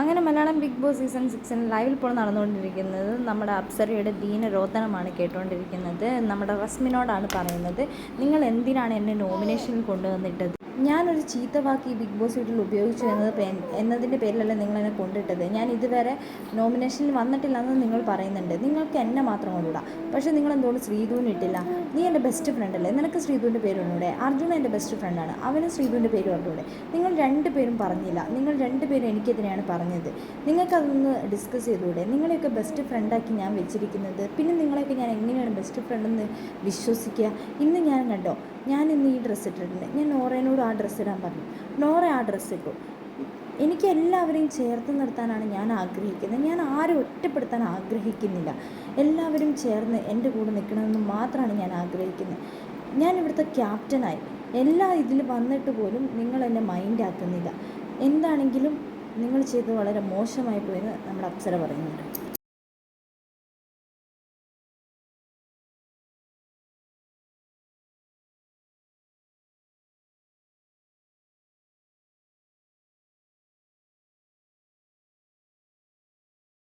അങ്ങനെ Malayalam Big Boss season സിക്സിന് ലൈവിൽ ഇപ്പോൾ നടന്നുകൊണ്ടിരിക്കുന്നത് നമ്മുടെ അപ്സരയുടെ ദീനരോധനമാണ് കേട്ടുകൊണ്ടിരിക്കുന്നത്. നമ്മുടെ റസ്മിനോടാണ് പറയുന്നത് നിങ്ങൾ എന്തിനാണ് എന്നെ നോമിനേഷനിൽ കൊണ്ടുവന്നിട്ടത്? ഞാനൊരു ചീത്ത വാക്ക് ഈ ബിഗ് ബോസ് വീട്ടിൽ ഉപയോഗിച്ചു എന്നത് എന്നതിന്റെ പേരിലല്ല നിങ്ങൾ എന്നെ കൊണ്ടിട്ടത്. ഞാൻ ഇതുവരെ നോമിനേഷനിൽ വന്നിട്ടില്ല എന്ന് നിങ്ങൾ പറയുന്നുണ്ട്. നിങ്ങൾക്ക് എന്നെ മാത്രം കൊണ്ടുവിടാം. പക്ഷേ നിങ്ങൾ എന്തുകൊണ്ട് ശ്രീധുവിന് ഇട്ടില്ല. നീ എന്റെ ബെസ്റ്റ് ഫ്രണ്ട് അല്ലേ? നിനക്ക് ശ്രീധുവിന്റെ പേര് പറഞ്ഞൂടെ അർജുന എന്റെ ബെസ്റ്റ് ഫ്രണ്ടാണ് അവന് ശ്രീധുവിന്റെ പേര് പറഞ്ഞൂടെ നിങ്ങൾ രണ്ട് പേരും പറഞ്ഞില്ല. നിങ്ങൾ രണ്ട് പേരും എനിക്കെതിരെയാണ് പറഞ്ഞത്. നിങ്ങൾക്കതൊന്ന് ഡിസ്കസ് ചെയ്തുകൂടെ? നിങ്ങളെയൊക്കെ ബെസ്റ്റ് ഫ്രണ്ടാക്കി ഞാൻ വെച്ചിരിക്കുന്നത്. പിന്നെ നിങ്ങളെയൊക്കെ ഞാൻ എങ്ങനെയാണ് ബെസ്റ്റ് ഫ്രണ്ടെന്ന് വിശ്വസിക്കുക? ഇന്ന് ഞാൻ കണ്ടോ ഞാൻ ഇന്ന് ഈ ഡ്രസ്സ് ഇട്ടിട്ടുണ്ട്. ഞാൻ നോറേനോട് ആ ഡ്രസ്സ് ഇടാൻ പറഞ്ഞു. നോറ ആ ഡ്രസ്സ് ഇട്ടു. എനിക്ക് എല്ലാവരെയും ചേർത്ത് നിർത്താനാണ് ഞാൻ ആഗ്രഹിക്കുന്നത്. ഞാൻ ആരും ഒറ്റപ്പെടുത്താൻ ആഗ്രഹിക്കുന്നില്ല. എല്ലാവരും ചേർന്ന് എന്റെ കൂടെ നിൽക്കണമെന്ന് മാത്രമാണ് ഞാൻ ആഗ്രഹിക്കുന്നത്. ഞാൻ ഇവിടുത്തെ ക്യാപ്റ്റനായി എല്ലാ ഇതിൽ വന്നിട്ട് പോലും നിങ്ങൾ എന്നെ മൈൻഡാക്കുന്നില്ല എന്താണെങ്കിലും നിങ്ങൾ ചെയ്തത് വളരെ മോശമായി പോയെന്ന് നമ്മുടെ അപ്സര പറയുന്നുണ്ട്.